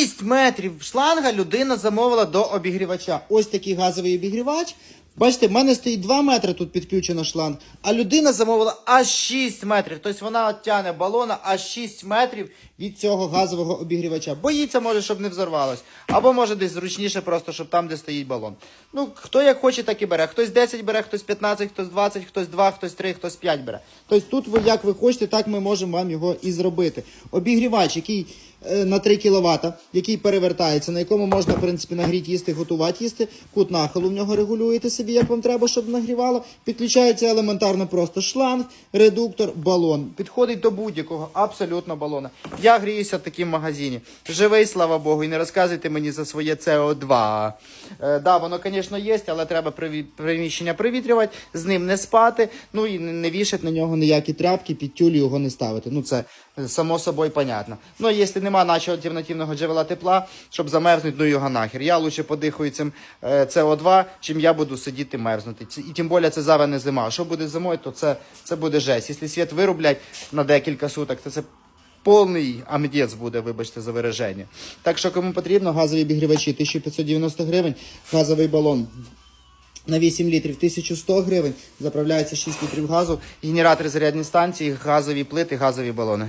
6 метрів шланга людина замовила до обігрівача. Ось такий газовий обігрівач. Бачите, в мене стоїть 2 метри тут підключено шланг, а людина замовила аж 6 метрів. Тобто вона тягне балона аж 6 метрів від цього газового обігрівача. Боїться, може, щоб не взорвалось. Або може десь зручніше, просто щоб там, де стоїть балон. Ну, хто як хоче, так і бере. Хтось 10 бере, хтось 15, хтось 20, хтось 2, хтось 3, хтось 5 бере. Тобто тут ви як ви хочете, так ми можемо вам його і зробити. Обігрівач, який е, на 3 кВт, який перевертається, на якому можна, в принципі, нагріти їсти, готувати їсти. Кут нахилу в нього регулюєте собі, як вам треба, щоб нагрівало. Підключається елементарно просто шланг, редуктор, балон. Підходить до будь-якого, абсолютно балона. Я гріюся в такому магазині. Живий, слава Богу, і не розказуйте мені за своє СО2. Е, да, воно, звісно, є, але треба приміщення привітрювати, з ним не спати, ну і не- вішати на нього ніякі тряпки, під тюль його не ставити. Ну це е, само собою понятно. Ну, якщо нема нашого альтернативного джерела тепла, щоб замерзнути, ну його нахер. Я лучше подихаю цим е, СО2, чим я буду сидіти мерзнути. І тим більше це зараз не зима. А Що буде зимою, то це, це буде жесть. Якщо світ вирублять на декілька суток, то це повний амдець буде, вибачте, за вираження. Так що кому потрібно, газові обігрівачі 1590 гривень, газовий балон. На 8 літрів 1100 гривень заправляється 6 літрів газу, генератори зарядні станції, газові плити, газові балони.